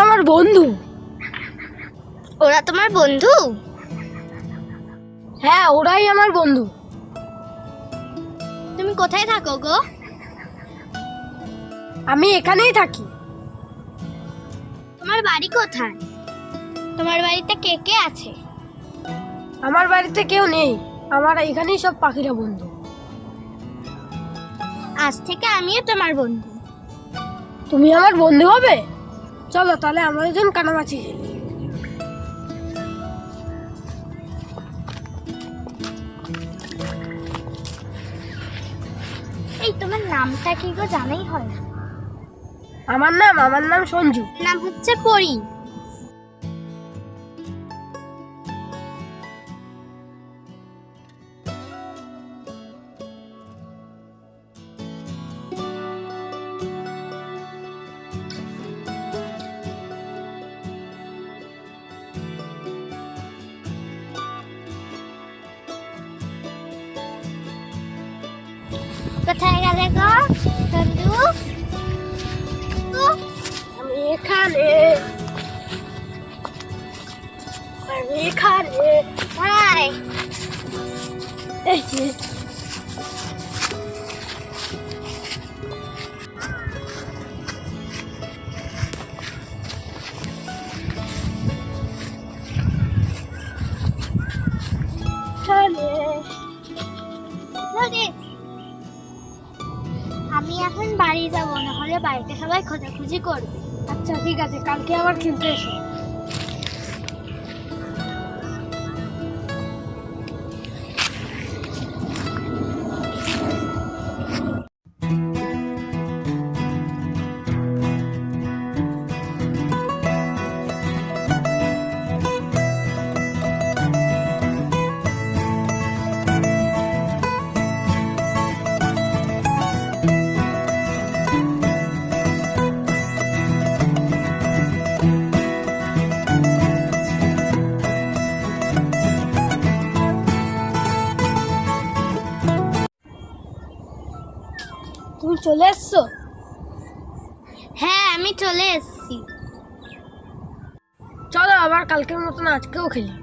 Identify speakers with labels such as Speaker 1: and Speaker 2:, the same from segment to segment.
Speaker 1: আমার বন্ধু।
Speaker 2: ওরা তোমার বন্ধু?
Speaker 1: হ্যাঁ ওরাই আমার বন্ধু।
Speaker 2: তুমি কোথায় থাকো গো?
Speaker 1: আমি এখানেই থাকি।
Speaker 2: তোমার বাড়ি কোথায়? তোমার বাড়িতে কে কে আছে?
Speaker 1: আমার বাড়িতে কেউ নেই। আমার এখানেই সব পাখিরা বন্ধু।
Speaker 2: আজ থেকে আমিও তোমার বন্ধু।
Speaker 1: তুমি আমার বন্ধু হবে? চলো তাহলে আমরা দুজন কানামাছি। খেলি
Speaker 2: এই তোমার নামটা কি গো জানাই হয় না।
Speaker 1: আমার নাম আমার নাম সঞ্জু।
Speaker 2: নাম হচ্ছে পরি। কোথায় গেলে গো? ও,
Speaker 1: আমি এখানে। আমি এখানে।
Speaker 2: যাব না হলে বাড়িতে সবাই খোঁজাখুঁজি করবে।
Speaker 1: আচ্ছা ঠিক আছে কালকে আবার খেলতে এসো। চলে এসছো?
Speaker 2: হ্যাঁ আমি চলে এসেছি।
Speaker 1: চলো আবার কালকের মতন আজকেও খেলি।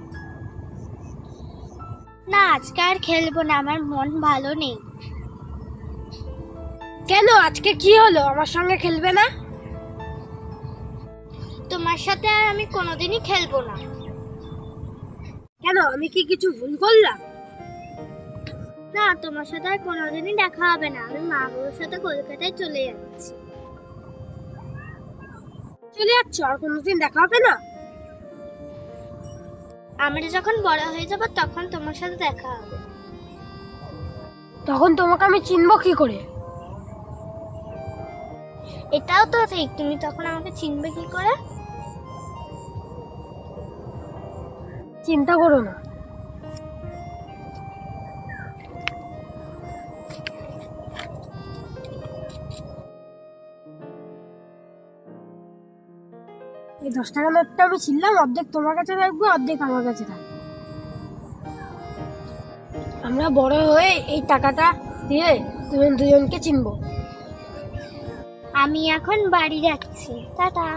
Speaker 2: না আজকে আর খেলব না আমার মন ভালো নেই।
Speaker 1: কেন? আজকে কি হলো? আমার সঙ্গে খেলবে না?
Speaker 2: তোমার সাথে আর আমি কোনোদিনই খেলব না।
Speaker 1: কেন? আমি কি কিছু ভুল করলাম?
Speaker 2: না তোমার সাথে আর কোনোদিনই দেখা হবে না। আমি মা বাবার সাথে কলকাতায় চলে যাচ্ছি।
Speaker 1: চলে যাচ্ছ? আর কোনোদিন দেখা হবে না?
Speaker 2: আমরা যখন বড় হয়ে যাব তখন তোমার সাথে দেখা হবে।
Speaker 1: তখন তোমাকে আমি চিনবো কি করে?
Speaker 2: এটাও তো ঠিক। তুমি তখন আমাকে চিনবে কি করে?
Speaker 1: চিন্তা করো না। এই দশ টাকা নোটটা আমি ছিললাম অর্ধেক তোমার কাছে রাখব অর্ধেক আমার কাছে থাকবে। আমরা বড় হয়ে এই টাকাটা দিয়ে দুজন দুজনকে চিনবো।
Speaker 2: আমি এখন বাড়ি যাচ্ছি। টাটা।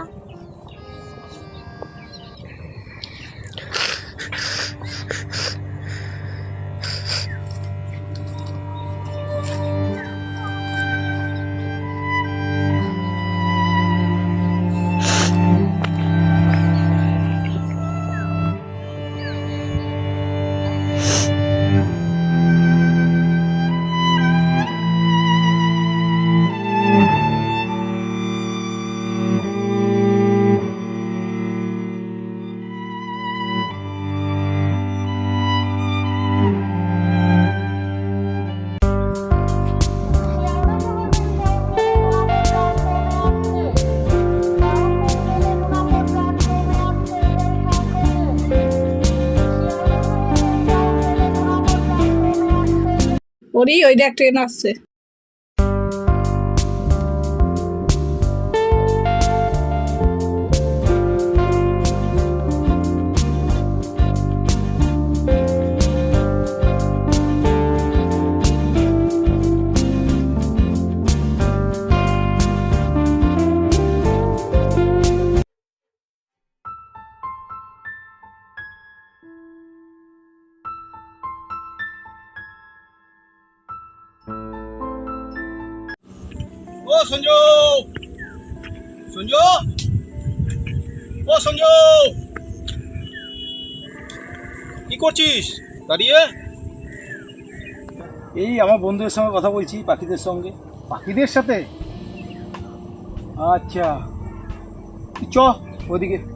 Speaker 3: ওরই ওই ট্রেন আসছে
Speaker 4: সঞ্জু। সঞ্জু। ও সঞ্জু। কি করছিস? দাঁড়িয়ে।
Speaker 5: এই আমার বন্ধুদের সঙ্গে কথা বলছি, পাখিদের সঙ্গে।
Speaker 4: পাখিদের সাথে?
Speaker 5: আচ্ছা। চ, ওদিকে।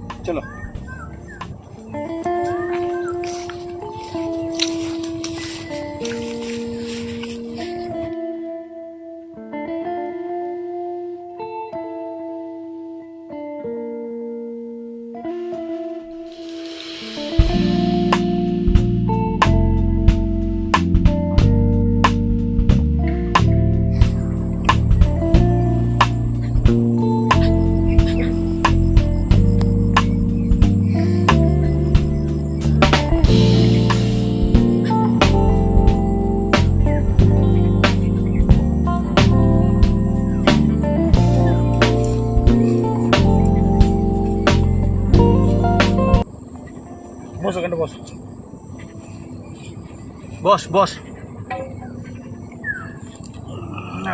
Speaker 5: বস বস।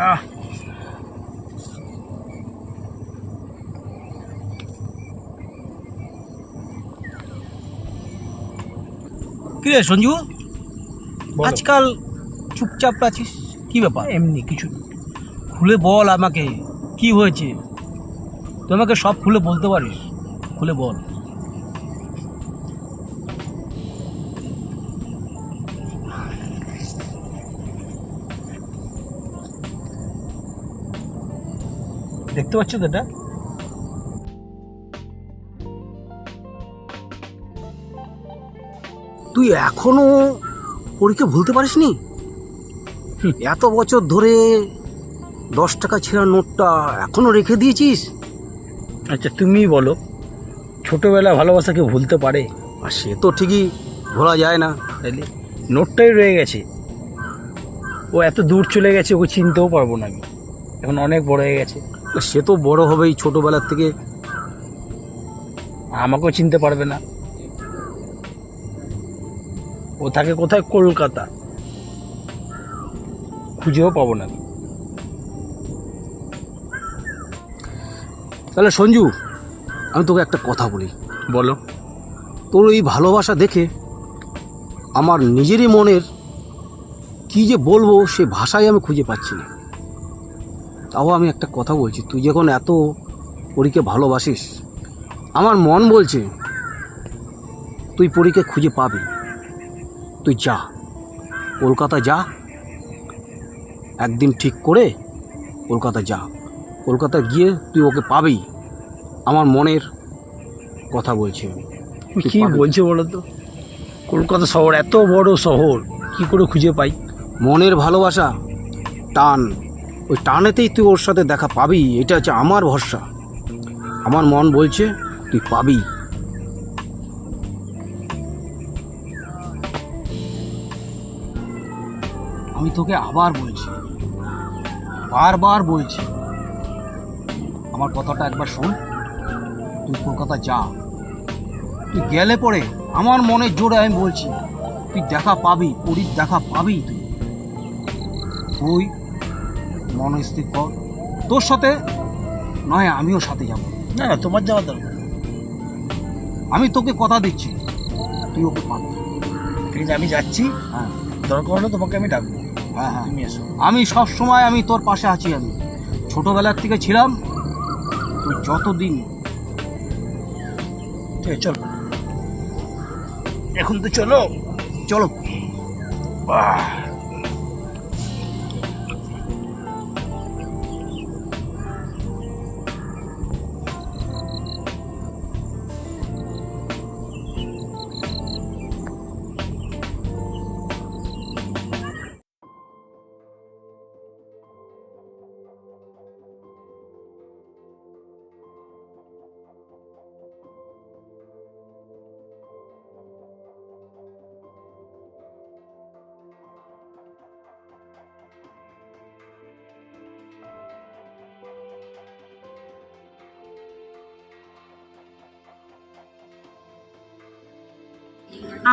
Speaker 5: আহ,
Speaker 4: কি রে সঞ্জু আজকাল চুপচাপ আছিস? কি ব্যাপার?
Speaker 5: এমনি কিছু
Speaker 4: খুলে বল আমাকে কি হয়েছে? তোমাকে সব খুলে বলতে পারিস। খুলে বল। দেখতে পাচ্ছ তো এটা?
Speaker 6: তুই এখনও পরীক্ষা ভুলতে পারিস পারিসনি এত বছর ধরে দশ টাকা ছেঁড়া নোটটা এখনও রেখে দিয়েছিস?
Speaker 5: আচ্ছা তুমি বলো। ছোটবেলা ভালোবাসা কেউ ভুলতে পারে?
Speaker 6: আর সে তো ঠিকই ভোলা যায় না।
Speaker 5: তাইলে নোটটাই রয়ে গেছে। ও এত দূর চলে গেছে ওকে চিনতেও পারব না আমি। এখন অনেক বড় হয়ে গেছে।
Speaker 6: সে তো বড় হবেই ছোটবেলার থেকে।
Speaker 5: আমাকেও চিনতে পারবে না। ও থাকে কোথায়? কলকাতা। খুঁজেও পাবো না।
Speaker 6: তাহলে সঞ্জু আমি তোকে একটা কথা বলি।
Speaker 5: বলো।
Speaker 6: তোর এই ভালোবাসা দেখে আমার নিজেরই মনের কি যে বলব সে ভাষাই আমি খুঁজে পাচ্ছি না। তাও আমি একটা কথা বলছি তুই যখন এত পরীকে ভালোবাসিস আমার মন বলছে তুই পরীকে খুঁজে পাবি। তুই যা কলকাতা যা একদিন ঠিক করে কলকাতা যা। কলকাতা গিয়ে তুই ওকে পাবি আমার মনের কথা বলছি। আমি
Speaker 5: কি বলছে বলো তো? কলকাতা শহর এত বড় শহর কি করে খুঁজে পাই?
Speaker 6: মনের ভালোবাসা টান। ওই টানেতেই তুই ওর সাথে দেখা পাবি, এটা হচ্ছে আমার ভরসা। আমার মন বলছে, তুই পাবি। আমি তোকে আবার বলছি, বারবার বলছি। আমার কথাটা একবার শোন, তুই কলকাতা যা। তুই গেলে পরে আমার মনের জোরে আমি বলছি, তুই দেখা পাবি, পরীর দেখা পাবি তুই। তুই মন স্থির কর। তোর সাথে নয় আমিও সাথে যাব।
Speaker 5: না না তোমার যাওয়া দরকার।
Speaker 6: আমি তোকে কথা দিচ্ছি তুই ওকে পাবি।
Speaker 5: ঠিক আছে আমি যাচ্ছি।
Speaker 6: হ্যাঁ।
Speaker 5: দরকার হলে তোমাকে আমি ডাকবো।
Speaker 6: হ্যাঁ হ্যাঁ।
Speaker 5: তুমি এসো।
Speaker 6: আমি সব সময় আমি তোর পাশে আছি আমি। ছোটবেলার থেকে ছিলাম তুই যতদিন
Speaker 5: ঠিক আছে চলো। এখন তো চলো।
Speaker 6: চলো।
Speaker 5: বাহ।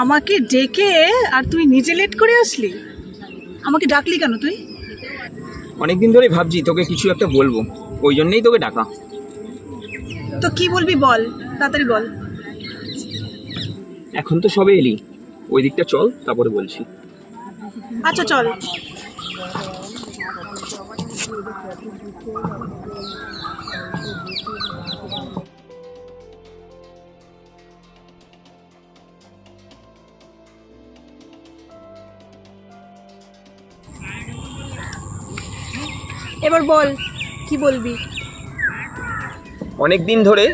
Speaker 3: আমাকে ডেকে আর তুই নিজে লেট করে আসলি? আমাকে ডাকলি কেন তুই?
Speaker 7: অনেকদিন ধরেই ভাবছি তোকে কিছু একটা বলব ওই জন্যই তোকে ডাকা।
Speaker 3: তো কি বলবি বল তাড়াতাড়ি বল।
Speaker 7: এখন তো সবে এলি ওই দিকটা চল তারপরে বলছি।
Speaker 3: আচ্ছা চল। এবার বল কি বলবি?
Speaker 7: অনেক দিন ধরে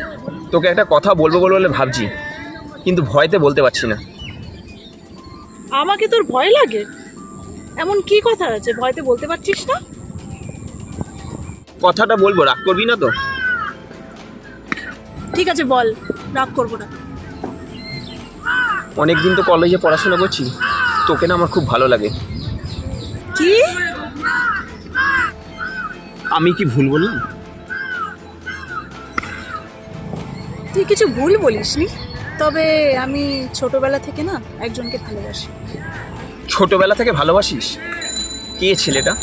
Speaker 7: তোকে একটা কথা বলব বলব বলে ভাবছি কিন্তু ভয়তে বলতে পারছি না।
Speaker 3: আমাকে তোর ভয় লাগে? এমন কি কথা আছে? ভয়তে বলতে পারছিস না?
Speaker 7: কথাটা বলব রাগ করবি না তো?
Speaker 3: ঠিক আছে বল রাগ করব না।
Speaker 7: অনেক দিন তো কলেজে পড়াশোনা করছি তোকে না আমার খুব ভালো লাগে।
Speaker 3: কি?
Speaker 7: আমি কি ভুল বললাম?
Speaker 3: তুই কিছু ভুল বলিসনি। তবে আমি ছোটবেলা থেকে না একজনকে ভালোবাসি।
Speaker 7: ছোটবেলা থেকে ভালোবাসিস? কে ছেলেটা?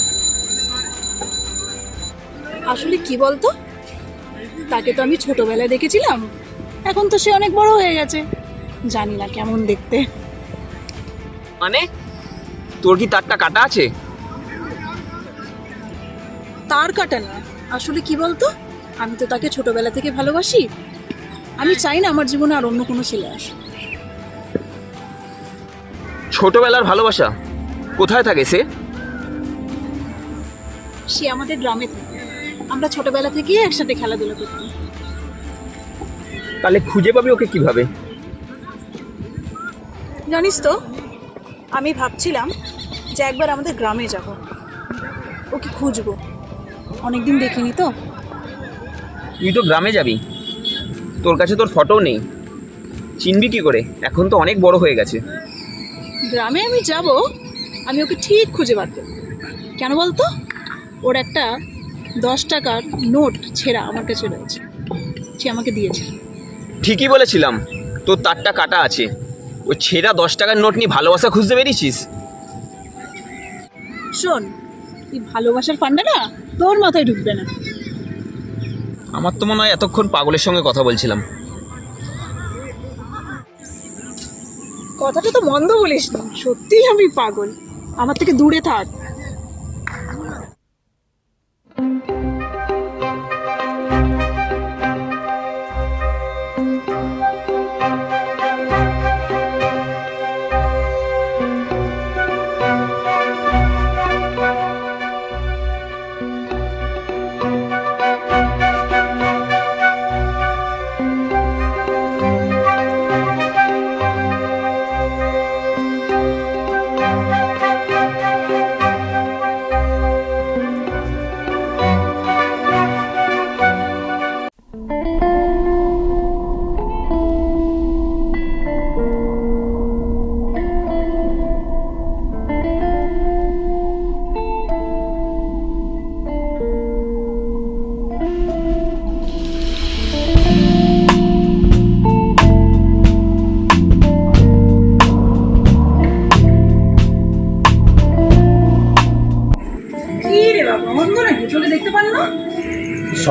Speaker 3: আসলে কি বলতো? তাকে তো আমি ছোটবেলায় দেখেছিলাম। এখন তো সে অনেক বড় হয়ে গেছে। জানি না কেমন দেখতে।
Speaker 7: মানে? তোর কি তারটা কাটা আছে?
Speaker 3: তার কাটা না। আসলে কি বলতো? আমি তো তাকে ছোটবেলা থেকে ভালোবাসি। আমি চাই না আমার জীবনে আর অন্য কোনো ছেলে আসে
Speaker 7: ছোটবেলার ভালোবাসা কোথায় থাকে সে?
Speaker 3: সে আমাদের গ্রামে থাকে। আমরা ছোটবেলা থেকেই একসাথে খেলাধুলা করতাম।
Speaker 7: তাহলে খুঁজে পাবি ওকে কীভাবে?
Speaker 3: জানিস তো আমি ভাবছিলাম যে একবার আমাদের গ্রামে যাব। ওকে খুঁজবো। অনেকদিন দেখিনি তো।
Speaker 7: তুই তো গ্রামে যাবি। তোর কাছে তোর ফটো নেই। চিনবি কি করে? এখন তো অনেক বড় হয়ে গেছে।
Speaker 3: গ্রামে আমি যাব আমি ওকে ঠিক খুঁজে বার করব। কেন বলতো? ওর একটা দশ টাকার নোট ছেঁড়া আমার কাছে রয়েছে। সে আমাকে দিয়েছে।
Speaker 7: ঠিকই বলেছিলাম। তোর তারটা কাটা আছে। ওই ছেঁড়া দশ টাকার নোট নিয়ে ভালোবাসা খুঁজতে পেরেছিস
Speaker 3: শোন এই ভালোবাসার ফান্ডা না তোর মাথায় ঢুকবে না।
Speaker 7: আমার তো মনে হয় এতক্ষণ পাগলের সঙ্গে কথা বলছিলাম।
Speaker 3: কথাটা তো মন্দ বলিস না সত্যিই আমি পাগল। আমার থেকে দূরে থাক।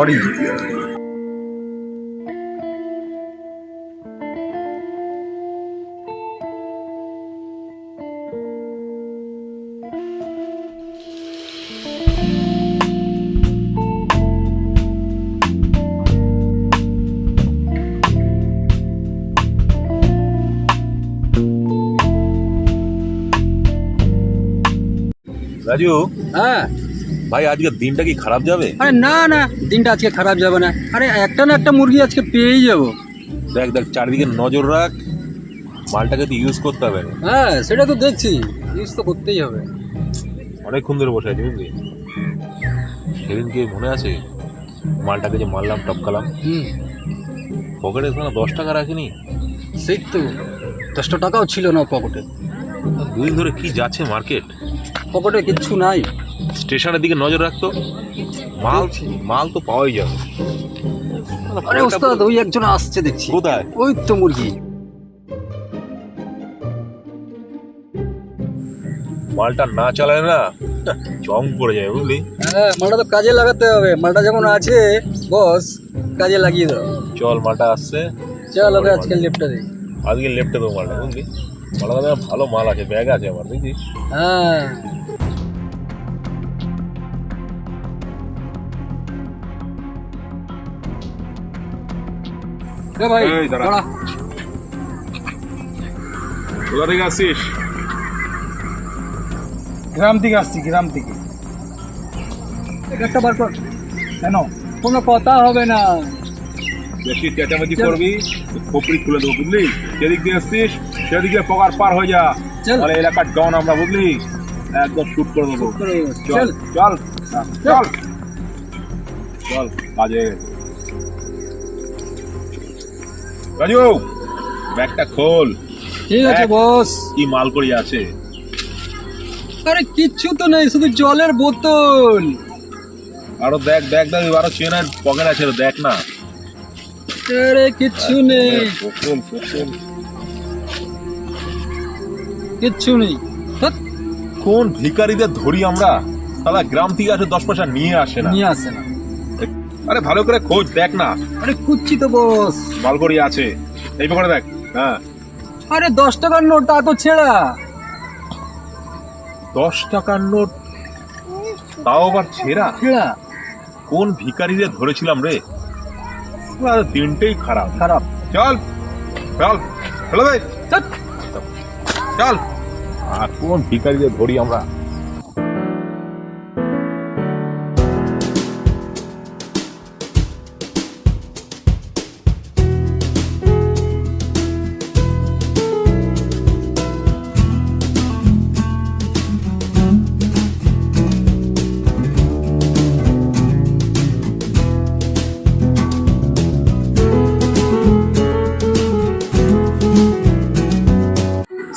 Speaker 6: সরি
Speaker 8: রাজু
Speaker 9: হ্যাঁ
Speaker 8: ভাই আজকে দিনটা কি খারাপ যাবে?
Speaker 9: আরে না না দিনটা আজকে খারাপ যাবে না। আরে একটা না একটা মুরগি আজকে পেয়েই যাব।
Speaker 8: দেখ দেখ চারিদিকে নজর রাখ মালটাকে তো ইউজ করতে হবে।
Speaker 9: হ্যাঁ সেটা তো দেখছি। ইউজ তো করতেই হবে।
Speaker 8: অনেকক্ষণ ধরে বসে আছি বুঝলি? সেদিনকে মনে আছে মালটাকে যে মারলাম টপকালাম?
Speaker 9: হুম।
Speaker 8: পকেটে কোনো দশ টাকা রাখিনি?
Speaker 9: সেই তো। দশটা টাকাও ছিল না পকেটে।
Speaker 8: দুদিন ধরে কি যাচ্ছে মার্কেট?
Speaker 9: পকেটে কিচ্ছু নাই।
Speaker 8: স্টেশনের দিকে নজর রাখতো। মাল মাল তো পাওয়াই যাবে।
Speaker 9: আরে ওস্তাদ ওই একজন আসছে দেখছি।
Speaker 8: কোথায়?
Speaker 9: ওই তো মুরগি।
Speaker 8: মালটা না চালায় না জং পড়ে যায় বুঝলি।
Speaker 9: হ্যাঁ মালটা তো কাজে লাগাতে হবে। মালটা যখন আছে বস কাজে লাগিয়ে দাও।
Speaker 8: চল মালটা আসছে।
Speaker 9: চল ওকে আজকে লিফটটা দিই।
Speaker 8: আজকে লেফটে দেবো মালটা বুঝলি? মালটা ভালো মাল আছে ব্যাগ আছে আমার বুঝলি?
Speaker 9: হ্যাঁ। এ ভাই
Speaker 8: দাঁড়া। কোথা থেকে আসছিস?
Speaker 5: গ্রাম থেকে আসছি গ্রাম থেকে।
Speaker 9: একটা বার কর।
Speaker 5: কেন?
Speaker 9: কোনো কথা হবে না।
Speaker 8: বেশি চেঁচামেচি করবি খোপড়ি খুলে দেবো বুঝলি? যেদিক দিয়ে আসছিস সেদিক দিয়ে পকার পার হয়ে যা। তাহলে এলাকার ডন আমরা বুঝলি? একদম শুট করে দেবো। চল।
Speaker 9: চল।
Speaker 8: চল চল। কাজে রাজু ব্যাগটা খোল।
Speaker 9: ঠিক আছে বস
Speaker 8: কি মাল করি আছে।
Speaker 9: আরে কিচ্ছু তো নেই শুধু জলের বোতল।
Speaker 8: আরও দেখ দেখ দেখ আরও চেনের পকেট আছে দেখ না।
Speaker 9: আরে কিচ্ছু নেই। কিচ্ছু নেই।
Speaker 8: কোন ভিকারিদের ধরি আমরা? সালা গ্রাম থেকে আসে দশ পয়সা নিয়ে আসে না।
Speaker 9: নিয়ে আসে না।
Speaker 8: আরে ভালো করে খোঁজ দেখ না।
Speaker 9: আরে খুঁজছি তো বস।
Speaker 8: মালকড়ি আছে। এই পকেটে দেখ হ্যাঁ।
Speaker 9: আরে দশ টাকার নোট তা তো ছেঁড়া।
Speaker 8: দশ টাকার নোট? তাও আবার ছেঁড়া?
Speaker 9: ছেঁড়া।
Speaker 8: কোন ভিকারিদের ধরেছিলাম রে? আরে তিনটেই খারাপ।
Speaker 9: খারাপ।
Speaker 8: চল চল চলো ভাই
Speaker 9: ধ্যাৎ,
Speaker 8: চল। আর কোন ভিকারিদের ধরি আমরা?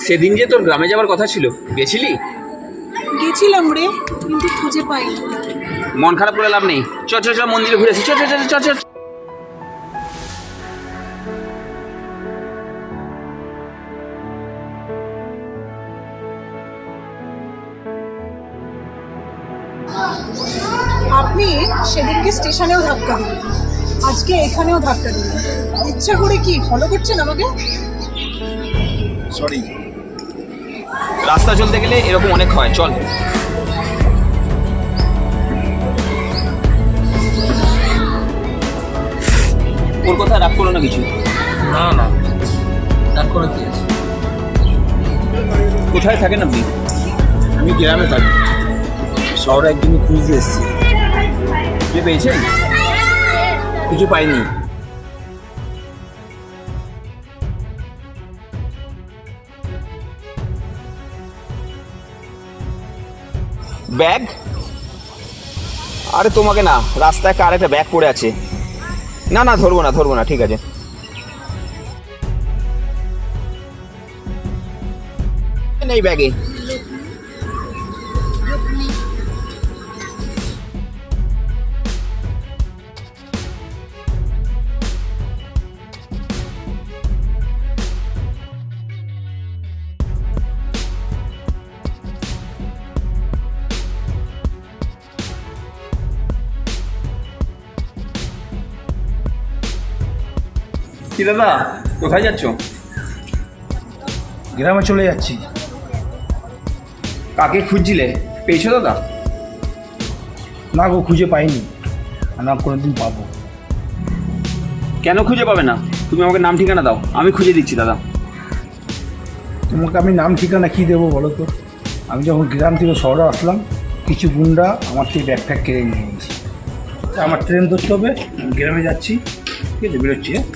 Speaker 7: সেদিন যে তোর গ্রামে যাওয়ার কথা ছিল গেছিলি?
Speaker 3: গেছিলাম রে কিন্তু খুঁজে পাইনি।
Speaker 7: মন খারাপ করে লাভ নেই। চ চ চ মন্দিরে ঘুরে আসি। চ চ চ চ চ
Speaker 3: আপনি সেদিনকে স্টেশনেও ধাক্কা দিলেন। আজকে এখানেও ধাক্কা দিলেন। ইচ্ছা করে কি ফলো করছেন আমাকে?
Speaker 8: সরি
Speaker 7: রাস্তা চলতে গেলে এরকম অনেক হয় চল। ওর কথা রাগ করো না কিছু।
Speaker 5: না না। রাগ করে কি আছে?
Speaker 7: কোথায় থাকেন আপনি?
Speaker 5: আমি গ্রামে থাকি। শহরে একদিন খুঁজতে এসেছি।
Speaker 7: কে পেয়েছেন?
Speaker 5: কিছু পাইনি।
Speaker 7: ব্যাগ? আরে তোমাকে না, রাস্তায় একটা ব্যাগ পড়ে আছে। না না, ধরবো না ধরবো না, ঠিক আছে। নেই ব্যাগে। কি দাদা কোথায় যাচ্ছ?
Speaker 5: গ্রামে চলে যাচ্ছি।
Speaker 7: কাকে খুঁজছিলে? পেয়েছ দাদা?
Speaker 5: না গো খুঁজে পাইনি। না কোনোদিন পাবো।
Speaker 7: কেন খুঁজে পাবে না? তুমি আমাকে নাম ঠিকানা দাও। আমি খুঁজে দিচ্ছি দাদা।
Speaker 5: তোমাকে আমি নাম ঠিকানা কী দেবো বলো তো? আমি যখন গ্রাম থেকে শহরে আসলাম কিছু গুন্ডা আমার থেকে ব্যাগ ফ্যাগ কেড়ে নিয়ে গেছে আমার ট্রেন ধরতে হবে গ্রামে যাচ্ছি। ঠিক আছে বেরোচ্ছি হ্যাঁ?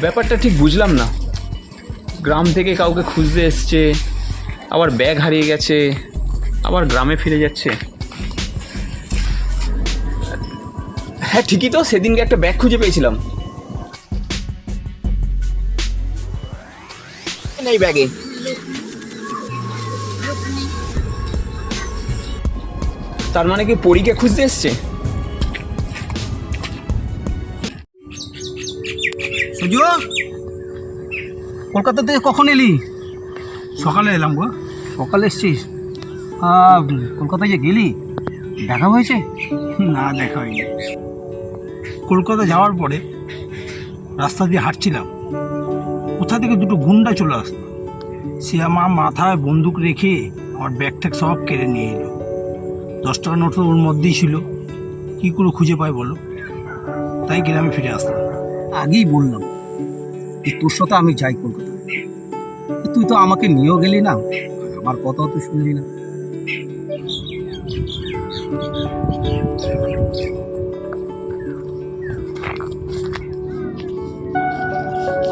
Speaker 7: ব্যাপারটা ঠিক বুঝলাম না। গ্রাম থেকে কাউকে খুঁজতে এসছে আবার ব্যাগ হারিয়ে গেছে আবার গ্রামে ফিরে যাচ্ছে। হ্যাঁ ঠিকই তো সেদিনকে একটা ব্যাগ খুঁজে পেয়েছিলাম। নেই ব্যাগে। তার মানে কি পরীকে খুঁজতে এসছে?
Speaker 5: সুজু
Speaker 4: কলকাতা থেকে কখন এলি?
Speaker 5: সকালে এলাম গো।
Speaker 4: সকালে এসছিস? কলকাতায় যে গেলি? দেখা হয়েছে?
Speaker 5: না, দেখা হয়নি। কলকাতা যাওয়ার পরে রাস্তা দিয়ে হাঁটছিলাম। কোথা থেকে দুটো গুন্ডা চলে আসলো? সে আমার মাথায় বন্দুক রেখে আমার ব্যাগ ট্যাগ সব কেড়ে নিয়ে এলো। দশ টাকা নোট ওর মধ্যেই ছিল। কী করে খুঁজে পাই বলো? তাই গ্রামে ফিরে আসলাম।
Speaker 6: আগেই বললাম তোর সাথে আমি যাই কলকাতা তুই তো আমাকে নিয়েও গেলি না আমার কথাও তো শুনলি না।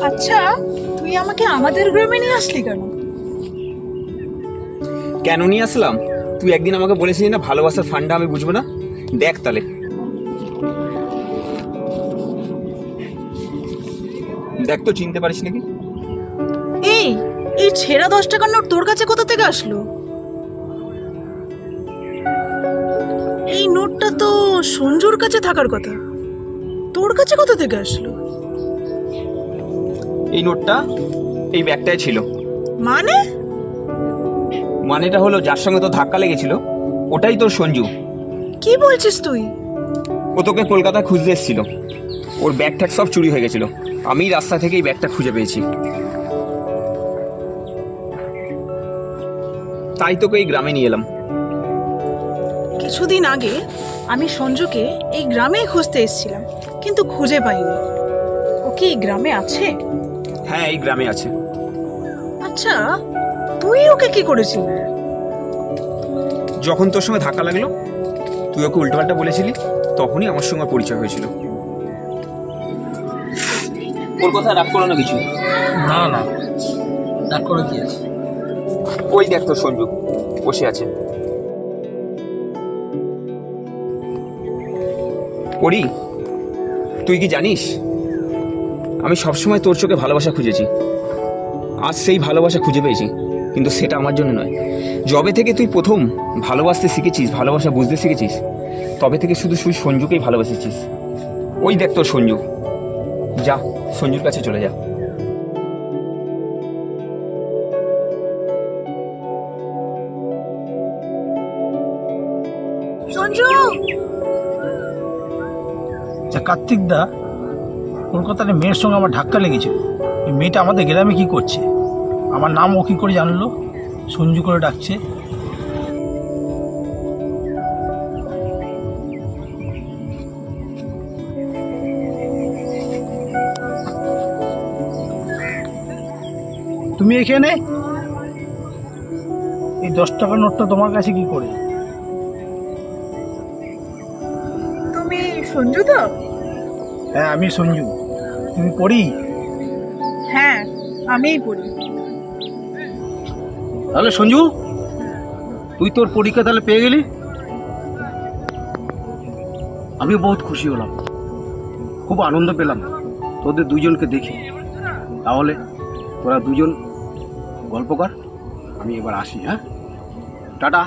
Speaker 3: আচ্ছা তুই আমাকে আমাদের গ্রামে নিয়ে আসলি কেন?
Speaker 7: কেন নিয়ে আসলাম? তুই একদিন আমাকে বলেছিলি না ভালোবাসার ফান্ডা আমি বুঝব না? দেখ তাহলে। দেখ তো চিনতে পারিস নাকি?
Speaker 3: এই এই ছেঁড়া দশ টাকার নোট তোর কাছে কোথা থেকে আসলো? এই নোটটা তো সঞ্জুর কাছে থাকার কথা। তোর কাছে কোথা থেকে আসলো?
Speaker 7: এই নোটটা এই ব্যাগটায় ছিল।
Speaker 3: মানে?
Speaker 7: মানেটা হলো যার সঙ্গে তো ধাক্কা লেগেছিল ওটাই তোর সঞ্জু।
Speaker 3: কি বলছিস তুই?
Speaker 7: ও তোকে কলকাতায় খুঁজতে এসেছিল। ওর ব্যাগ ট্যাগ সব চুরি হয়ে গেছিল। আমি রাস্তা থেকেই ব্যাগটা খুঁজে পেয়েছি। তাই তোকে এই গ্রামে নিয়ে এলাম।
Speaker 3: কিছুদিন আগে আমি সঞ্জুকে এই গ্রামেই খুঁজতে এসেছিলাম কিন্তু খুঁজে পাইনি। ও কি এই গ্রামে আছে?
Speaker 7: হ্যাঁ এই গ্রামে আছে।
Speaker 3: আচ্ছা তুই ওকে কি করেছিলি?
Speaker 7: যখন তোর সঙ্গে ধাক্কা লাগল তুই ওকে উল্টোপাল্টা বলেছিলি তখনই আমার সঙ্গে পরিচয় হয়েছিল। ওর কথা রাগ করো না কিছু।
Speaker 4: না না। ডাক করে কি আছে?
Speaker 7: ওই দেখ তোর সঞ্জু বসে আছে। পড়ি তুই কি জানিস? আমি সবসময় তোর চোখে ভালোবাসা খুঁজেছি। আজ সেই ভালোবাসা খুঁজে পেয়েছি কিন্তু সেটা আমার জন্য নয়। যবে থেকে তুই প্রথম ভালোবাসতে শিখেছিস ভালোবাসা বুঝতে শিখেছিস তবে থেকে শুধু শুধু সঞ্জুকেই ভালোবেসেছিস। ওই দেখ তোর সঞ্জু। যা। সঞ্জুর কাছে চলে যা
Speaker 5: আচ্ছা কার্তিক দা কলকাতার মেয়ের সঙ্গে আমার ধাক্কা লেগেছিল মেয়েটা আমাদের গ্রামে কি করছে? আমার নাম ও কী করে জানলো? সঞ্জু করে ডাকছে। তুমি এখানে? এই দশ টাকার নোটটা তোমার কাছে কি করে?
Speaker 3: তুমি সঞ্জু তো?
Speaker 5: হ্যাঁ আমি সঞ্জু। তুমি পড়ি?
Speaker 3: হ্যাঁ আমিই পড়ি।
Speaker 4: তাহলে সঞ্জু তুই তোর পরীক্ষা তাহলে পেয়ে গেলি? আমি বহুত খুশি হলাম। খুব আনন্দ পেলাম তোদের দুজনকে দেখে। তাহলে তোরা দুজন গল্প কর। আমি এবার আসি হ্যাঁ? টাটা।